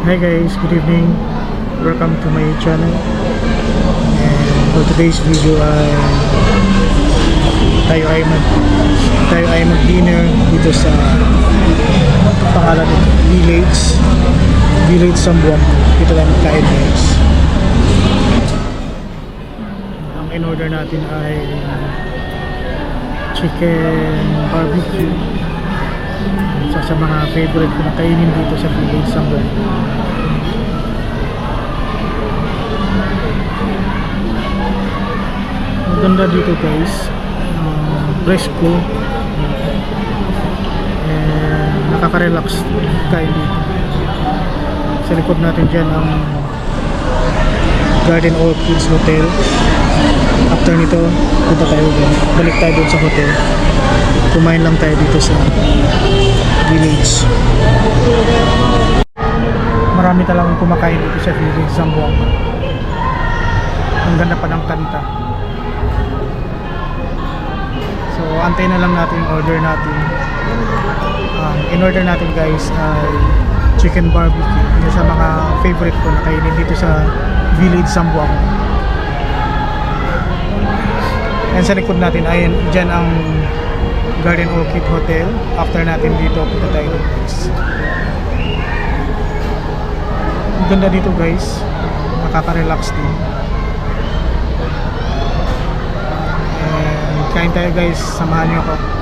Hi guys, good evening. Welcome to my channel. And for today's video ay tayo ay mag tayo ay mag-dinner dito sa pangalan nito, Village Village Sambuang. Dito tayo magkain guys. Ang in-order natin ay chicken barbecue isa sa mga favorite ko na kainin dito sa Village Sambuang. Ang ganda dito guys. Um, fresco. And nakaka-relax kain dito. Sa likod natin dyan ang Garden Orchids Hotel. After nito, punta tayo dyan. Balik tayo dun sa hotel. Kumain lang tayo dito sa village. Marami talagang kumakain dito sa village Zamboanga. Ang ganda pa ng kanta. So, antay na lang natin yung order natin. Um, in-order natin guys ay chicken barbecue. Isa sa mga favorite ko na kainin dito sa village Zamboanga. And sa likod natin ay dyan ang Garden Orchid Hotel. After natin dito, punta tayo guys. Ang ganda dito guys. Nakaka-relax din. And kain tayo guys. Samahan niyo ako.